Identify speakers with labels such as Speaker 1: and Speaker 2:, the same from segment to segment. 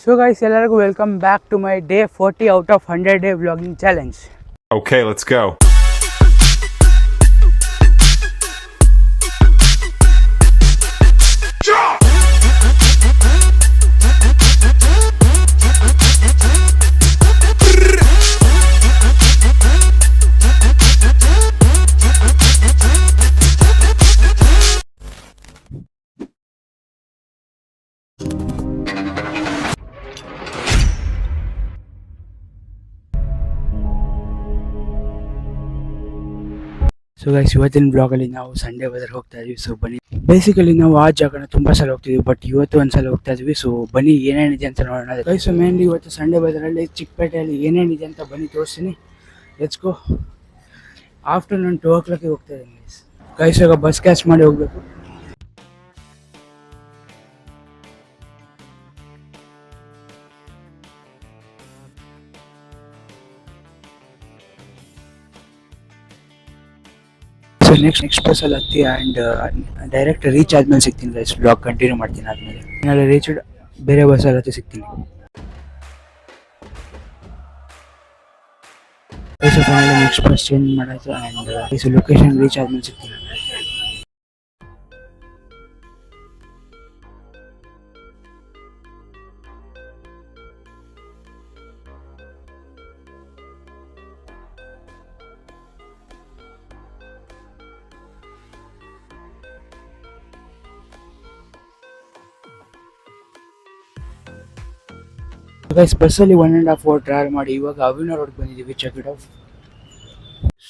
Speaker 1: So guys ಎಲ್ಲರಿಗೂ welcome back to my day forty out of hundred day vlogging challenge
Speaker 2: Okay, let's go.
Speaker 1: So guys ಇವತ್ತಿನ ಬ್ಲಾಗಲ್ಲಿ ನಾವು Sunday Badr ಹೋಗ್ತಾ ಇದೀವಿ. So ಬನ್ನಿ. ಬೇಸಿಕಲಿ ನಾವು ಆ ಜಾಗನ ತುಂಬಾ ಸಲ ಹೋಗ್ತಿದ್ವಿ ಬಟ್ ಇವತ್ತು ಒಂದ್ಸಲ ಹೋಗ್ತಾ ಇದ್ವಿ. ಸೊ ಬನ್ನಿ ಏನೇನಿದೆ ಅಂತ ನೋಡೋಣ ಗೈಸ್ ಮೇನ್ಲಿ ಇವತ್ತು ಸಂಡೇ ಬದರಲ್ಲಿ ಚಿಕ್ಕಪೇಟೆಯಲ್ಲಿ ಏನೇನಿದೆ ಅಂತ ಬನ್ನಿ ತೋರಿಸ್ತೀನಿ. ಗೋ ಆಫ್ಟರ್ನೂನ್ ಟೂ ಓ ಕ್ಲಾಕಿಗೆ ಹೋಗ್ತಾ ಇದ್ದೀನಿ ಗೈಸ್ ಗೈಸ್ ಇವಾಗ ಬಸ್ ಕ್ಯಾಚ್ ಮಾಡಿ ಹೋಗ್ಬೇಕು. ನೆಕ್ಸ್ಟ್ ನೆಕ್ಸ್ಟ್ ಬಸ್ಸಲ್ಲಿ ಹತ್ತಿ ಆ್ಯಂಡ್ ಡೈರೆಕ್ಟ್ ರೀಚ್ ಆದ್ಮೇಲೆ ಸಿಗ್ತೀನಿ ಗೈಸ್ ಬ್ಲಾಗ್ ಕಂಟಿನ್ಯೂ ಮಾಡ್ತೀನಿ ಆದ್ಮೇಲೆ. ನಾಳೆ ರೀಚ್ ಬೇರೆ ಬಸ್ಸಲ್ಲಿ ಹತ್ತಿ ಸಿಗ್ತೀನಿ. ನೆಕ್ಸ್ಟ್ ಬಸ್ ಚೇಂಜ್ ಮಾಡಾಯ್ತು ಆ್ಯಂಡ್ ಲೊಕೇಶನ್ ರೀಚ್ ಆದ್ಮೇಲೆ ಸಿಗ್ತೀನಿ. ಗೈಸ್ ಬಸ್ಸಲ್ಲಿ one and half hour travel ಮಾಡಿ. ಇವಾಗ ಅವಿನ ರೋಡ್ ಬಂದಿದ್ದೀವಿ check it off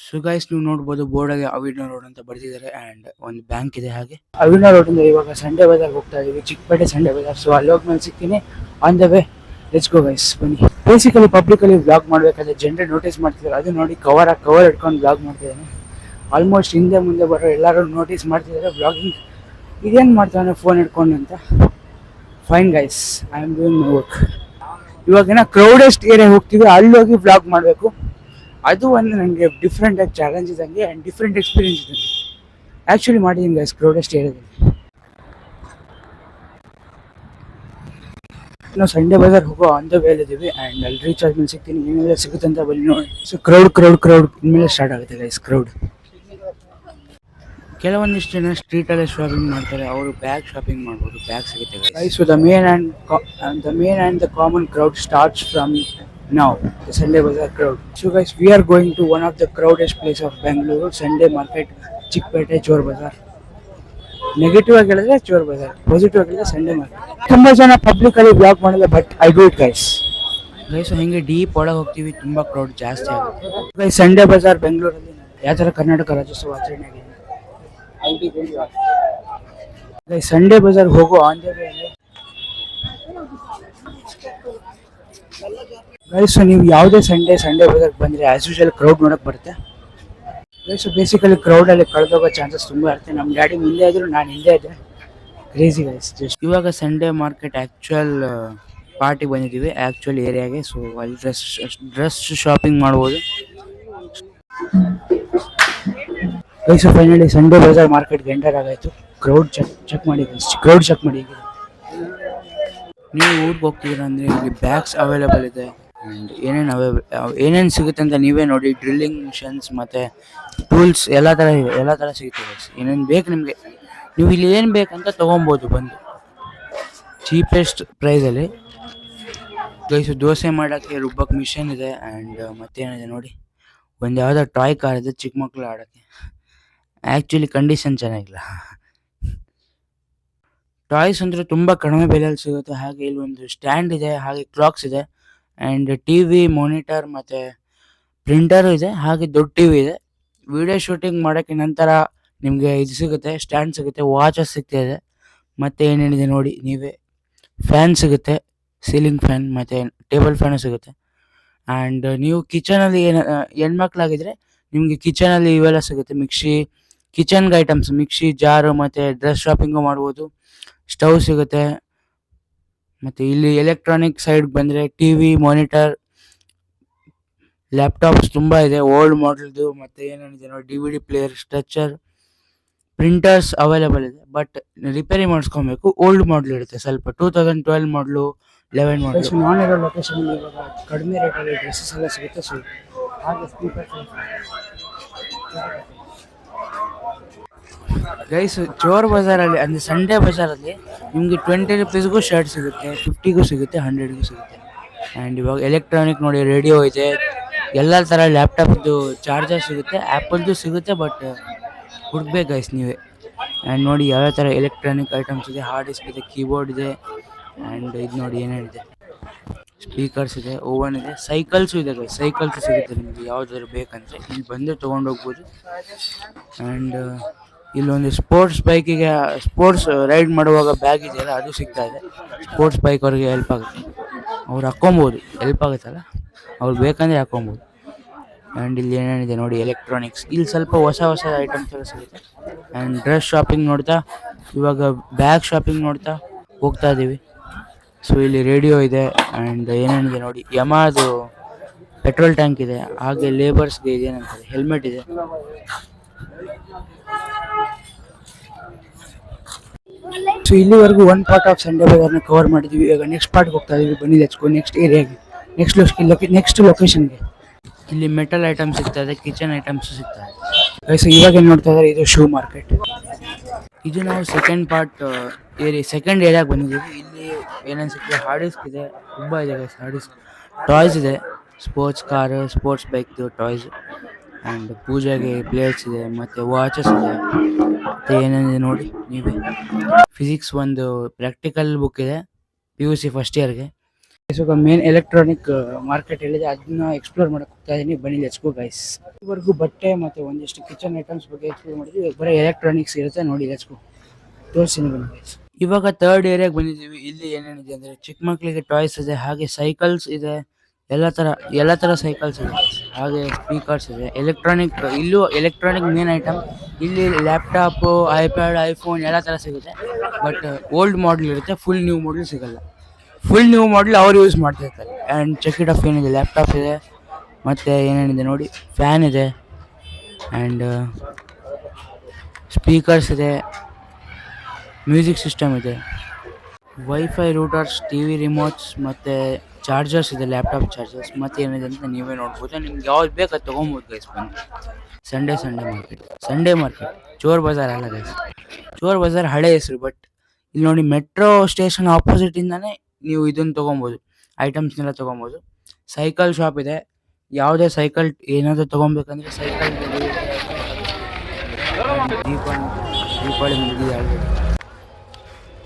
Speaker 1: so guys ನೀವು ನೋಡ್ಬೋದು ಬೋರ್ಡಲ್ಲಿ ಅವಿನ ರೋಡ್ ಅಂತ ಬರೆದಿದ್ದಾರೆ ಆ್ಯಂಡ್ ಒಂದು ಬ್ಯಾಂಕ್ ಇದೆ ಹಾಗೆ. ಅವಿನ ರೋಡಿಂದ ಇವಾಗ ಸಂಡೇ ಬಜಾರ್ ಹೋಗ್ತಾ ಇದ್ದೀವಿ ಚಿಕ್ಕಪೇಟೆ ಸಂಡೇ ಬಜಾರ್ ಸೊ ಅಲ್ಲಿ ಹೋದ್ಮೇಲೆ ಸಿಗ್ತೀನಿ. On the way let's go guys ಬನ್ನಿ. ಬೇಸಿಕಲಿ ಪಬ್ಲಿಕಲ್ಲಿ ಬ್ಲಾಗ್ ಮಾಡಬೇಕಾದ್ರೆ ಜನರೇ ನೋಟಿಸ್ ಮಾಡ್ತಿದ್ದಾರೆ. ಅದು ನೋಡಿ ಕವರ್ ಕವರ್ ಇಟ್ಕೊಂಡು ಬ್ಲಾಗ್ ಮಾಡ್ತಿದ್ದಾನೆ. ಆಲ್ಮೋಸ್ಟ್ ಹಿಂದೆ ಮುಂದೆ ಬರೋ ಎಲ್ಲರೂ ನೋಟಿಸ್ ಮಾಡ್ತಿದ್ದಾರೆ ಬ್ಲಾಗಿಂಗ್ ಇದೇನು ಮಾಡ್ತಾನೆ ಫೋನ್ ಇಟ್ಕೊಂಡು ಅಂತ? Fine guys I am doing my work ಇವಾಗಿನ ಕ್ರೌಡೆಸ್ಟ್ ಏರಿಯಾ ಹೋಗ್ತೀವಿ, ಅಲ್ಲಿ ಹೋಗಿ ವ್ಲಾಗ್ ಮಾಡಬೇಕು. ಅದು ಒಂದು ನನಗೆ ಡಿಫ್ರೆಂಟ್ ಆಗಿ ಚಾಲೆಂಜ್ ಇದ್ದಂಗೆ ಆ್ಯಂಡ್ ಡಿಫ್ರೆಂಟ್ ಎಕ್ಸ್ಪೀರಿಯನ್ಸ್ ಇದ್ದಂಗೆ. ಆ್ಯಕ್ಚುಲಿ ಮಾಡಿದ್ದೀನಿ ಗೈಸ್ ಕ್ರೌಡೆಸ್ಟ್ ಏರಿಯಾದಲ್ಲಿ ನಾವು ಸಂಡೇ ಬಜಾರ್ ಹೋಗೋ ಆನ್ ದ ಇದ್ದೀವಿ ಆ್ಯಂಡ್ ಅಲ್ಲಿ ರೀಚಾರ್ಜ್ ಮೇಲೆ ಸಿಗ್ತೀನಿ. ಏನೆಲ್ಲ ಸಿಗುತ್ತೆ ಅಂತ ನೋಡಿ. ಸೊ ಕ್ರೌಡ್ ಕ್ರೌಡ್ ಕ್ರೌಡ್ ಮೇಲೆ ಸ್ಟಾರ್ಟ್ ಆಗುತ್ತೆ ಗೈಸ್ ಕ್ರೌಡ್ ಕೆಲವೊಂದಿಷ್ಟು ಜನ ಸ್ಟ್ರೀಟಲ್ಲೇ ಶಾಪಿಂಗ್ ಮಾಡ್ತಾರೆ, ಅವರು ಬ್ಯಾಗ್ ಶಾಪಿಂಗ್ ಮಾಡ್ಬೋದು ಬ್ಯಾಗ್ ಸಿಗುತ್ತೆ so the main and the main and the common crowd starts from ನಾವು the Sunday bazaar crowd so guys we are going to one of the crowdest place of Bengaluru Sunday market Chickpete Chor Bazaar negative ಆಗಿ ಹೇಳಿದ್ರೆ ಚೋರ್ Bazaar positive ಆಗಿ ಹೇಳಿದ್ರೆ Sunday market ತುಂಬ ಜನ public ಅಲ್ಲಿ block ಮಾಡಲ್ಲ but I do it guys guys ಹೆಂಗೆ deep ಒಳಗೆ ಹೋಗ್ತೀವಿ, ತುಂಬ ಕ್ರೌಡ್ ಜಾಸ್ತಿ ಆಗುತ್ತೆ. ಗೈಸ್ ಸಂಡೇ ಬಜಾರ್ ಬೆಂಗಳೂರಲ್ಲಿ ಯಾವ ಥರ ಕರ್ನಾಟಕ ರಾಜ್ಯೋತ್ಸವ ಆಚರಣೆ ಆಗಿದೆ. ಸಂಡೇ ಬಜಾರ್ ಹೋಗೋ ಆನ್ ದ ವೇ ಗೈಸ್ ನೀವು ಯಾವುದೇ ಸಂಡೇ ಸಂಡೇ ಬಜಾರ್ ಬಂದರೆ ಆಸ್ ಯೂಶಲ್ ಕ್ರೌಡ್ ನೋಡಕ್ ಬರುತ್ತೆ. ಗೈಸ್ ಬೇಸಿಕಲಿ ಕ್ರೌಡಲ್ಲಿ ಕಳೆದೋಗೋ ಚಾನ್ಸಸ್ ತುಂಬ ಇರುತ್ತೆ. ನಮ್ಮ ಡ್ಯಾಡಿ ಮುಂದೆ ಇದ್ರು, ನಾನು ಹಿಂದೆ ಇದ್ದೆ. ಕ್ರೇಜಿ ಗೈಸ್ ಜಸ್ಟ್ ಇವಾಗ ಸಂಡೇ ಮಾರ್ಕೆಟ್ ಆ್ಯಕ್ಚುಯಲ್ ಪಾರ್ಟಿ ಬಂದಿದ್ದೀವಿ ಆ್ಯಕ್ಚುಯಲ್ ಏರಿಯಾಗೆ ಸೊ ಅಲ್ಲಿ ಡ್ರೆಸ್ ಡ್ರೆಸ್ ಶಾಪಿಂಗ್ ಮಾಡ್ಬೋದು. ಗೈಸ್ ಫೈನಲಿ ಸಂಡೇ ಬಜಾರ್ ಮಾರ್ಕೆಟ್ಗೆ ಎಂಟರ್ ಆಗಾಯಿತು. ಕ್ರೌಡ್ ಚೆಕ್ ಚೆಕ್ ಮಾಡಿ ಕ್ರೌಡ್ ಚೆಕ್ ಮಾಡಿ ನೀವು ಊರಿಗೆ ಹೋಗ್ತಿದ್ದೀರ ಅಂದರೆ ಇಲ್ಲಿ ಬ್ಯಾಗ್ಸ್ ಅವೈಲೇಬಲ್ ಇದೆ. ಆ್ಯಂಡ್ ಏನೇನು ಅವೈಲೇಬಲ್ ಏನೇನು ಸಿಗುತ್ತೆ ಅಂತ ನೀವೇ ನೋಡಿ. ಡ್ರಿಲ್ಲಿಂಗ್ ಮಿಷನ್ಸ್ ಮತ್ತು ಟೂಲ್ಸ್ ಎಲ್ಲ ಥರ ಇವೆ ಎಲ್ಲ ಥರ ಸಿಗುತ್ತೆ ಗೈಸ್ ಏನೇನು ಬೇಕು ನಿಮಗೆ. ನೀವು ಇಲ್ಲಿ ಏನು ಬೇಕಂತ ತೊಗೊಬೋದು ಬಂದು. ಚೀಪೆಸ್ಟ್ ಪ್ರೈಸಲ್ಲಿ ಗೈಸು ದೋಸೆ ಮಾಡೋಕ್ಕೆ ರುಬ್ಬಕ್ಕೆ ಮಿಷನ್ ಇದೆ. ಆ್ಯಂಡ್ ಮತ್ತೇನಿದೆ ನೋಡಿ. ಒಂದು ಯಾವುದೋ ಟಾಯ್ ಕಾರ್ ಇದೆ ಚಿಕ್ಕ ಮಕ್ಕಳು ಆಡೋಕ್ಕೆ. ಆ್ಯಕ್ಚುಲಿ ಕಂಡೀಷನ್ ಚೆನ್ನಾಗಿಲ್ಲ. ಟಾಯ್ಸ್ ಅಂದರೆ ತುಂಬ ಕಡಿಮೆ ಬೆಲೆಯಲ್ಲಿ ಸಿಗುತ್ತೆ. ಹಾಗೆ ಇಲ್ಲಿ ಒಂದು ಸ್ಟ್ಯಾಂಡ್ ಇದೆ, ಹಾಗೆ ಕ್ಲಾಕ್ಸ್ ಇದೆ ಆ್ಯಂಡ್ ಟಿ ವಿ ಮಾನಿಟರ್ ಮತ್ತು ಪ್ರಿಂಟರ್ ಇದೆ, ಹಾಗೆ ದೊಡ್ಡ ಟಿ ವಿ ಇದೆ. ವಿಡಿಯೋ ಶೂಟಿಂಗ್ ಮಾಡೋಕ್ಕೆ ನಂತರ ನಿಮಗೆ ಇದು ಸಿಗುತ್ತೆ ಸ್ಟ್ಯಾಂಡ್ ಸಿಗುತ್ತೆ ವಾಚಸ್ ಇದೆ ಮತ್ತು ಏನೇನಿದೆ ನೋಡಿ, ನೀವೇ. ಫ್ಯಾನ್ ಸಿಗುತ್ತೆ ಸೀಲಿಂಗ್ ಫ್ಯಾನ್ ಮತ್ತು ಟೇಬಲ್ ಫ್ಯಾನು ಸಿಗುತ್ತೆ. ಆ್ಯಂಡ್ ನೀವು ಕಿಚನಲ್ಲಿ ಏನು ಹೆಣ್ಮಕ್ಳಾಗಿದ್ದರೆ ನಿಮಗೆ ಕಿಚನಲ್ಲಿ ಇವೆಲ್ಲ ಸಿಗುತ್ತೆ. ಮಿಕ್ಸಿ ಕಿಚನ್ಗೆ ಐಟಮ್ಸ್, ಮಿಕ್ಸಿ, ಜಾರು ಮತ್ತೆ ಡ್ರೆಸ್ ಶಾಪಿಂಗ್ ಮಾಡಬಹುದು ಸ್ಟವ್ ಸಿಗುತ್ತೆ. ಮತ್ತೆ ಇಲ್ಲಿ ಎಲೆಕ್ಟ್ರಾನಿಕ್ ಸೈಡ್ ಬಂದ್ರೆ ಟಿವಿ, ಮಾನಿಟರ್, ಲ್ಯಾಪ್ಟಾಪ್ಸ್ ತುಂಬಾ ಇದೆ. ಓಲ್ಡ್ ಮಾಡೆಲ್ದು ಮತ್ತೆ ಏನೇನಿದೆ ನೋಡಿ, D V D player, stretcher, printers available ಇದೆ. ಬಟ್ ರಿಪೇರಿ ಮಾಡಿಸ್ಕೊಬೇಕು. ಓಲ್ಡ್ ಮಾಡಲ್ ಇರುತ್ತೆ ಸ್ವಲ್ಪ. Two thousand twelve model, eleven model. ನಾನ್ ಇರೋ ಲೊಕೇಶನ್ ಕಡಿಮೆ ರೇಟಲ್ಲಿ ಡ್ರೆಸ್ಸಸ್ ಎಲ್ಲ ಸಿಗುತ್ತೆ ಸ್ವಲ್ಪ. ಹಾಗೆ ಗೈಸ್ ಚೋರ್ ಬಜಾರಲ್ಲಿ ಅಂದರೆ ಸಂಡೇ ಬಜಾರಲ್ಲಿ ನಿಮಗೆ ಟ್ವೆಂಟಿ ರುಪೀಸ್ಗೂ ಶರ್ಟ್ ಸಿಗುತ್ತೆ ಫಿಫ್ಟಿಗೂ ಸಿಗುತ್ತೆ ಹಂಡ್ರೆಡ್ಗೂ ಸಿಗುತ್ತೆ. ಆ್ಯಂಡ್ ಇವಾಗ ಎಲೆಕ್ಟ್ರಾನಿಕ್ ನೋಡಿ ರೇಡಿಯೋ ಇದೆ. ಎಲ್ಲ ಥರ ಲ್ಯಾಪ್ಟಾಪ್ದು ಚಾರ್ಜರ್ ಸಿಗುತ್ತೆ ಆ್ಯಪಲ್ದು ಸಿಗುತ್ತೆ ಬಟ್ ಹುಡ್ಬೇಕು ಗೈಸ್ ನೀವೇ. ಆ್ಯಂಡ್ ನೋಡಿ, ಯಾವ್ಯಾವ ಥರ ಎಲೆಕ್ಟ್ರಾನಿಕ್ ಐಟಮ್ಸ್ ಇದೆ ಹಾರ್ಡ್ ಡಿಸ್ಕ್ ಇದೆ ಕೀಬೋರ್ಡ್ ಇದೆ ಆ್ಯಂಡ್ ಇದು ನೋಡಿ ಏನೇನಿದೆ ಸ್ಪೀಕರ್ಸ್ ಇದೆ ಓವನ್ ಇದೆ ಸೈಕಲ್ಸು ಇದೆ ಗೈಸ್ ಸೈಕಲ್ಸ್ ಸಿಗುತ್ತೆ ನಿಮಗೆ, ಯಾವುದಾದ್ರು ಬೇಕಂದರೆ. ಇಲ್ಲಿ ಬಂದು ತೊಗೊಂಡೋಗ್ಬೋದು ಆ್ಯಂಡ್ ಇಲ್ಲೊಂದು ಸ್ಪೋರ್ಟ್ಸ್ ಬೈಕಿಗೆ ಸ್ಪೋರ್ಟ್ಸ್ ರೈಡ್ ಮಾಡುವಾಗ ಬ್ಯಾಗ್ ಇದೆಯಲ್ಲ ಅದು ಸಿಗ್ತಾ ಇದೆ. ಸ್ಪೋರ್ಟ್ಸ್ ಬೈಕ್ ಅವ್ರಿಗೆ ಹೆಲ್ಪ್ ಆಗುತ್ತೆ. ಅವ್ರು ಹಾಕ್ಕೊಬೋದು ಹೆಲ್ಪ್ ಆಗುತ್ತಲ್ಲ? ಅವ್ರು ಬೇಕಂದ್ರೆ ಹಾಕ್ಕೊಬೋದು. ಆ್ಯಂಡ್ ಇಲ್ಲಿ ಏನೇನಿದೆ ನೋಡಿ ಎಲೆಕ್ಟ್ರಾನಿಕ್ಸ್ ಇಲ್ಲಿ ಸ್ವಲ್ಪ ಹೊಸ ಹೊಸ ಐಟಮ್ಸ್ ಎಲ್ಲ ಸಿಗುತ್ತೆ. ಆ್ಯಂಡ್ ಡ್ರೆಸ್ ಶಾಪಿಂಗ್ ನೋಡ್ತಾ, ಇವಾಗ ಬ್ಯಾಗ್ ಶಾಪಿಂಗ್ ನೋಡ್ತಾ ಹೋಗ್ತಾ ಇದ್ದೀವಿ ಸೊ ಇಲ್ಲಿ ರೇಡಿಯೋ ಇದೆ ಆ್ಯಂಡ್ ಏನೇನಿದೆ ನೋಡಿ ಯಮಾದು ಪೆಟ್ರೋಲ್ ಟ್ಯಾಂಕ್ ಇದೆ, ಹಾಗೆ ಲೇಬರ್ಸ್ಗೆ ಇದೇನಂತಾರೆ ಹೆಲ್ಮೆಟ್ ಇದೆ. ಸೊ ಇಲ್ಲಿವರೆಗೂ ಒನ್ ಪಾರ್ಟ್ ಆಫ್ ಸಂಡೇ ಬೇಗರ್ನ ಕವರ್ ಮಾಡಿದ್ವಿ. ಇವಾಗ ನೆಕ್ಸ್ಟ್ ಪಾರ್ಟ್ಗೆ ಹೋಗ್ತಾ ಇದೀವಿ. ಬನ್ನಿ ಲೆಚ್ಕೋ ನೆಕ್ಸ್ಟ್ ಏರಿಯಾಗೆ ನೆಕ್ಸ್ಟ್ ಲೊಕೇ ನೆಕ್ಸ್ಟ್ ಲೊಕೇಶನ್ಗೆ ಇಲ್ಲಿ ಮೆಟಲ್ ಐಟಮ್ಸ್ ಸಿಗ್ತದೆ ಕಿಚನ್ ಐಟಮ್ಸ್ ಸಿಗ್ತದೆ. ಸೊ ಇವಾಗ ಏನು ನೋಡ್ತಾ ಇದ್ದಾರೆ? ಇದು ಶೂ ಮಾರ್ಕೆಟ್ ಇದು ನಾವು ಸೆಕೆಂಡ್ ಪಾರ್ಟ್ ಏರಿಯಾ ಸೆಕೆಂಡ್ ಏರಿಯಾಗೆ ಬಂದಿದ್ದೀವಿ. ಇಲ್ಲಿ ಏನೇನು ಸಿಗ್ತದೆ ಹಾರ್ಡ್ ಡಿಸ್ಕ್ ಇದೆ. ತುಂಬ ಇದೆ ಗೈಸ್ ಹಾರ್ಡ್ ಡಿಸ್ಕ್ ಟಾಯ್ಸ್ ಇದೆ. ಸ್ಪೋರ್ಟ್ಸ್ ಕಾರ್ ಸ್ಪೋರ್ಟ್ಸ್ ಬೈಕ್ದು ಟಾಯ್ಸ್ ಆ್ಯಂಡ್ ಪೂಜೆಗೆ ಪ್ಲೇಟ್ಸ್ ಇದೆ, ಮತ್ತೆ ವಾಚಸ್ ಇದೆ. ಮತ್ತೆ ಏನೇನಿದೆ ನೋಡಿ, ನೀವೇ. ಫಿಸಿಕ್ಸ್ ಒಂದು ಪ್ರಾಕ್ಟಿಕಲ್ ಬುಕ್ ಇದೆ ಪಿ ಯು ಸಿ ಫಸ್ಟ್ ಇಯರ್ಗೆ ಸ್ವಲ್ಪ ಮೇನ್ ಎಲೆಕ್ಟ್ರಾನಿಕ್ ಮಾರ್ಕೆಟ್ ಹೇಳಿದೆ. ಅದನ್ನ ಎಕ್ಸ್ಪ್ಲೋರ್ ಮಾಡಕ್ಕೆ ಹೋಗ್ತಾ ಇದೀನಿ. ಬನ್ನಿ ಲೆಚ್ಕೋ ಗೈಸ್ ಇವರೆಗೂ ಬಟ್ಟೆ ಮತ್ತೆ ಒಂದಿಷ್ಟು ಕಿಚನ್ ಐಟಮ್ಸ್ ಬಗ್ಗೆ ಎಕ್ಸ್ಪ್ಲೋರ್ ಮಾಡಿದ್ವಿ. ಬರೀ ಎಲೆಕ್ಟ್ರಾನಿಕ್ಸ್ ಇರುತ್ತೆ. ನೋಡಿ ಲೆಚ್ಕೋ ತೋರಿಸ್ತೀನಿ ಬನ್ನಿ ಗೈಸ್ ಇವಾಗ ತರ್ಡ್ ಏರಿಯಾಗೆ ಬಂದಿದ್ದೀವಿ. ಇಲ್ಲಿ ಏನೇನಿದೆ ಅಂದರೆ ಚಿಕ್ಕ ಮಕ್ಕಳಿಗೆ ಟಾಯ್ಸ್ ಇದೆ, ಹಾಗೆ ಸೈಕಲ್ಸ್ ಇದೆ. ಎಲ್ಲ ತರ ಎಲ್ಲ ತರ ಸೈಕಲ್ಸ್ ಇದೆ. ಹಾಗೆ ಸ್ಪೀಕರ್ಸ್ ಇದೆ. ಎಲೆಕ್ಟ್ರಾನಿಕ್ ಇಲ್ಲೂ ಎಲೆಕ್ಟ್ರಾನಿಕ್ ಮೇನ್ ಐಟಮ್ ಇಲ್ಲಿ ಲ್ಯಾಪ್ಟಾಪು ಐಪ್ಯಾಡ್ ಐಫೋನ್ ಎಲ್ಲ ತರ ಸಿಗುತ್ತೆ. ಬಟ್ ಓಲ್ಡ್ ಮಾಡಲ್ ಇರುತ್ತೆ ಫುಲ್ ನ್ಯೂ ಮಾಡಲ್ ಸಿಗಲ್ಲ. ಫುಲ್ ನ್ಯೂ ಮಾಡಲ್ ಅವ್ರು ಯೂಸ್ ಮಾಡ್ತಿರ್ತಾರೆ ಆ್ಯಂಡ್ ಚೆಕ್ ಇಟ್ ಆಫ್ ಏನಿದೆ ಲ್ಯಾಪ್ಟಾಪ್ ಇದೆ. ಮತ್ತು ಏನೇನಿದೆ ನೋಡಿ ಫ್ಯಾನ್ ಇದೆ. ಆ್ಯಂಡ್ ಸ್ಪೀಕರ್ಸ್ ಇದೆ. ಮ್ಯೂಸಿಕ್ ಸಿಸ್ಟಮ್ ಇದೆ. Wifi routers T V remotes ಮತ್ತು ಚಾರ್ಜರ್ಸ್ ಇದೆ, ಲ್ಯಾಪ್ಟಾಪ್ ಚಾರ್ಜರ್ಸ್ ಮತ್ತೆ ಏನಿದೆ ಅಂತ ನೀವೇ ನೋಡ್ಬೋದು. ನಿಮ್ಗೆ ಯಾವ್ದು ಬೇಕು ಅದು ತೊಗೊಬೋದು ಗೈಸ್ ಬಂದು Sunday Sunday market Sunday market Chor Bazaar ಅಲ್ಲ ಗೈಸ್ ಚೋರ್ ಬಜಾರ್ ಹಳೆ ಹೆಸರು ಬಟ್ ಇಲ್ಲಿ ನೋಡಿ ಮೆಟ್ರೋ ಸ್ಟೇಷನ್ ಆಪೋಸಿಟಿಂದನೇ ನೀವು ಇದನ್ನು ತೊಗೊಬೋದು. ಐಟಮ್ಸ್ನೆಲ್ಲ ತೊಗೊಬೋದು. ಸೈಕಲ್ ಶಾಪ್ ಇದೆ. ಯಾವುದೇ ಸೈಕಲ್ ಏನಾದರೂ ತೊಗೊಬೇಕಂದ್ರೆ ಸೈಕಲ್ ದೀಪಾವಳಿ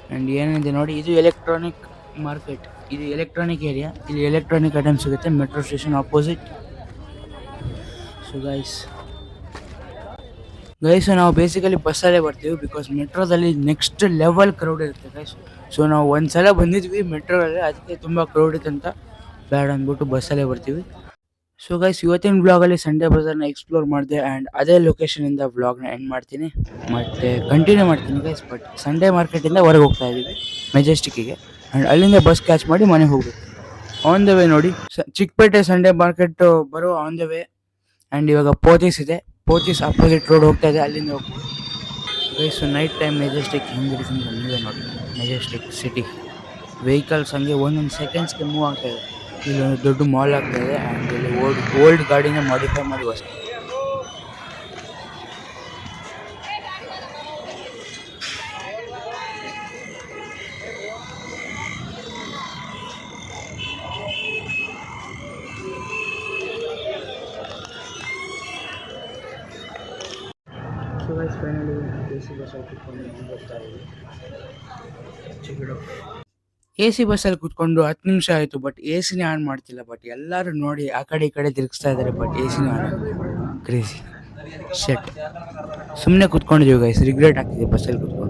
Speaker 1: ಆ್ಯಂಡ್ ಏನಿದೆ ನೋಡಿ, ಇದು ಎಲೆಕ್ಟ್ರಾನಿಕ್ ಮಾರ್ಕೆಟ್ ಇದು ಎಲೆಕ್ಟ್ರಾನಿಕ್ ಏರಿಯಾ ಇಲ್ಲಿ ಎಲೆಕ್ಟ್ರಾನಿಕ್ ಐಟಮ್ ಸಿಗುತ್ತೆ metro station opposite so guys guys ನಾವು ಬೇಸಿಕಲಿ ಬಸ್ಸಲ್ಲೇ ಬರ್ತೀವಿ ಬಿಕಾಸ್ ಮೆಟ್ರೋದಲ್ಲಿ ನೆಕ್ಸ್ಟ್ ಲೆವೆಲ್ ಕ್ರೌಡ್ ಇರುತ್ತೆ ಗೈಸ್ ಸೊ ನಾವು ಒಂದು ಸಲ ಬಂದಿದ್ವಿ ಮೆಟ್ರೋದಲ್ಲಿ ಅದಕ್ಕೆ ತುಂಬ ಕ್ರೌಡ್ ಇತ್ತು ಅಂತ ಬೇಡ ಅಂದ್ಬಿಟ್ಟು ಬಸ್ಸಲ್ಲೇ ಬರ್ತೀವಿ. ಸೊ ಗೈಸ್ ಇವತ್ತಿನ ಬ್ಲಾಗಲ್ಲಿ ಸಂಡೇ ಬಜಾರ್ನ ಎಕ್ಸ್ಪ್ಲೋರ್ ಮಾಡಿದೆ ಆ್ಯಂಡ್ ಅದೇ ಲೊಕೇಶನಿಂದ ಬ್ಲಾಗ್ನ ಎಂಡ್ ಮಾಡ್ತೀನಿ. ಮತ್ತು ಕಂಟಿನ್ಯೂ ಮಾಡ್ತೀನಿ ಗೈಸ್ ಬಟ್ ಸಂಡೇ ಮಾರ್ಕೆಟಿಂದ ಹೊರಗೆ ಹೋಗ್ತಾ ಇದ್ದೀವಿ ಮೆಜೆಸ್ಟಿಕ್ಕಿಗೆ ಆ್ಯಂಡ್ ಅಲ್ಲಿಂದ ಬಸ್ ಕ್ಯಾಚ್ ಮಾಡಿ ಮನೆಗೆ ಹೋಗ್ಬೇಕು. ಆನ್ ದ ವೇ ನೋಡಿ ಚಿಕ್ಕಪೇಟೆ ಸಂಡೆ ಮಾರ್ಕೆಟ್ ಬರುವ ಆನ್ ದ ವೇ ಆ್ಯಂಡ್ ಇವಾಗ ಪೋತಿಸ್ ಇದೆ. ಪೋತಿಸ್ ಅಪೋಸಿಟ್ ರೋಡ್ ಹೋಗ್ತಾ ಇದೆ, ಅಲ್ಲಿಂದ ಹೋಗ್ಬೋದು. ಸೊ ನೈಟ್ ಟೈಮ್ ಮೆಜೆಸ್ಟಿಕ್ ಹೆಂಗಿರುತ್ತೆ ಅಂತ ನೀವೇ ನೋಡಿ. ಮೆಜೆಸ್ಟಿಕ್ ಸಿಟಿ ವೆಹಿಕಲ್ಸ್ ಹಂಗೆ ಒಂದೊಂದು ಸೆಕೆಂಡ್ಸ್ಗೆ ಮೂವ್ ಆಗ್ತಾ ಇದೆ. ಒಂದು ದೊಡ್ಡ ಮಾಲ್ ಆಗ್ತಾ ಇದೆ. ಆ್ಯಂಡ್ ಇಲ್ಲಿ ಓಲ್ಡ್ ಓಲ್ಡ್ ಗಾಡಿನ ಮಾಡಿಫೈ ಮಾಡಿ ಹೊಸ ಎ ಸಿ ಬಸ್ಸಲ್ಲಿ ಕೂತ್ಕೊಂಡು ಹತ್ತು ನಿಮಿಷ ಆಯಿತು ಬಟ್ ಎ ಸಿನೇ ಆನ್ ಮಾಡ್ತಿಲ್ಲ ಬಟ್ ಎಲ್ಲರೂ ನೋಡಿ ಆ ಕಡೆ ಈ ಕಡೆ ತಿರುಗಿಸ್ತಾ ಇದ್ದಾರೆ ಬಟ್ ಎ ಸಿನೇ ಆನ್ ಕ್ರೇಜಿ ಶೆಟ್ ಸುಮ್ಮನೆ ಕೂತ್ಕೊಂಡಿದ್ದೀವಿ ಗೈಸ್ ರಿಗ್ರೆಟ್ ಆಗ್ತಿದೆ ಬಸ್ಸಲ್ಲಿ ಕೂತ್ಕೊಂಡು.